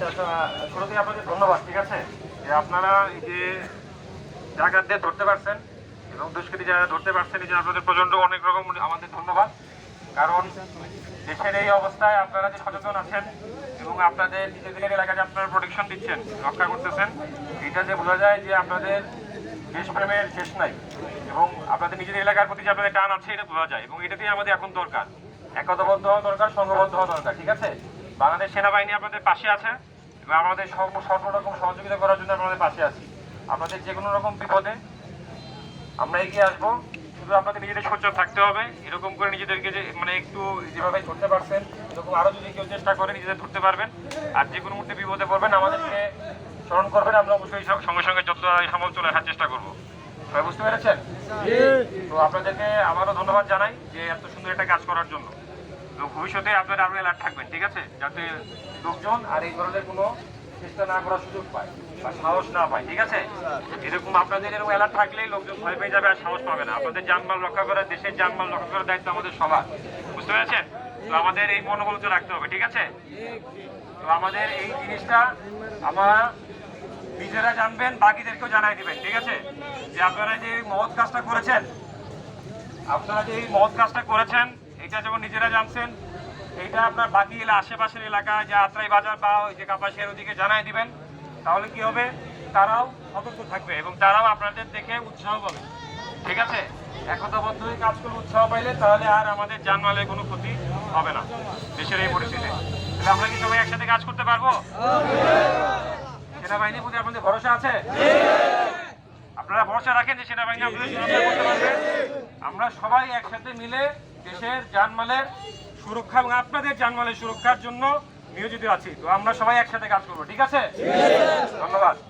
আচ্ছা আচ্ছা শুরুতেই আপনাদের ধন্যবাদ, ঠিক আছে? যে আপনারা এই যে ডাকাতদের ধরতে পারছেন এবং দুষ্কৃতী যারা ধরতে পারছেন, এই আপনাদের প্রচণ্ড অনেক রকম আমাদের ধন্যবাদ। কারণ দেশের এই অবস্থায় আপনারা যে সচেতন আছেন এবং আপনাদের নিজেদের এলাকায় আপনারা প্রোটেকশন দিচ্ছেন, রক্ষা করতেছেন, এটা যে বোঝা যায় যে আপনাদের দেশপ্রেমের শেষ নাই এবং আপনাদের নিজেদের এলাকার প্রতি যে আপনাদের টান আছে, এটা বোঝা যায় এবং এটাতেই আমাদের এখন দরকার। একতাবদ্ধ হওয়া দরকার সংঘবদ্ধ হওয়া দরকার, ঠিক আছে? বাংলাদেশ সেনাবাহিনী আপনাদের পাশে আছে। এবং আমাদের সর্ব সর্বরকম সহযোগিতা করার জন্য আমাদের পাশে আছি। আপনাদের যে কোনো রকম বিপদে আমরা এগিয়ে আসব। শুধু আপনাদের নিজেদের সোচ্চার থাকতে হবে। এরকম করে নিজেদেরকে যে মানে একটু যেভাবে ধরতে পারছেন এরকম আরও যদি কেউ চেষ্টা করে নিজেদের ধরতে পারবেন। আর যে কোনো মুহূর্তে বিপদে পড়বেন আমাদেরকে স্মরণ করবেন। আমরা অবশ্যই সব- সঙ্গে সঙ্গে যত সম্ভব চলে আসার চেষ্টা করব। সবাই বুঝতে পেরেছেন? তো আপনাদেরকে আবারও ধন্যবাদ জানাই যে এত সুন্দর একটা কাজ করার জন্য। তো ভবিষ্যতে আপনারা আরও অ্যালার্ট থাকবেন, ঠিক আছে? যাতে লোকজন আর এই ধরনের কোনো চেষ্টা না করার সুযোগ পায় বা সাহস না পায়, ঠিক আছে? এরকম আপনাদের এরকম অ্যালার্ট থাকলেই লোকজন ভয় পেয়ে যাবে আর সাহস পাবে না। আপনাদের জানমাল রক্ষা করা দেশের জানমাল রক্ষা করার দায়িত্ব আমাদের সবার। বুঝতে পেরেছেন? তো আমাদের এই মনোবল তো রাখতে হবে, ঠিক আছে? তো আমাদের এই জিনিসটা আমরা নিজেরা জানবেন, বাকিদেরকেও জানাই দিবেন, ঠিক আছে? যে আপনারা যে মহৎ কাজটা করেছেন, আপনারা যে এই মহৎ কাজটা করেছেন এটা যেমন নিজেরা জানছেন এটা আপনার বাকি এলা আশেপাশের এলাকায় যে আত্রাই বাজার বা ওই যে কাপাসের ওদিকে জানাই দিবেন, তাহলে কি হবে? তারাও সতর্ক থাকবে এবং তারাও আপনাদের দেখে উৎসাহ পাবে। ঠিক আছে? একতাবদ্ধ হয়ে কাজ করে উৎসাহ পাইলে তাহলে আর আমাদের জানমালের কোনো ক্ষতি হবে না, দেশের এই পরিস্থিতিতে। তাহলে আমরা কি সবাই একসাথে কাজ করতে পারব? সেনাবাহিনীর প্রতি আপনাদের ভরসা আছে? আপনারা ভরসা রাখেন যে সেনাবাহিনী আপনাদের আমরা সবাই একসাথে মিলে দেশের জানমালের সুরক্ষা এবং আপনাদের জানমালের সুরক্ষার জন্য নিয়োজিত আছি। তো আমরা সবাই একসাথে কাজ করব ঠিক আছে। ধন্যবাদ।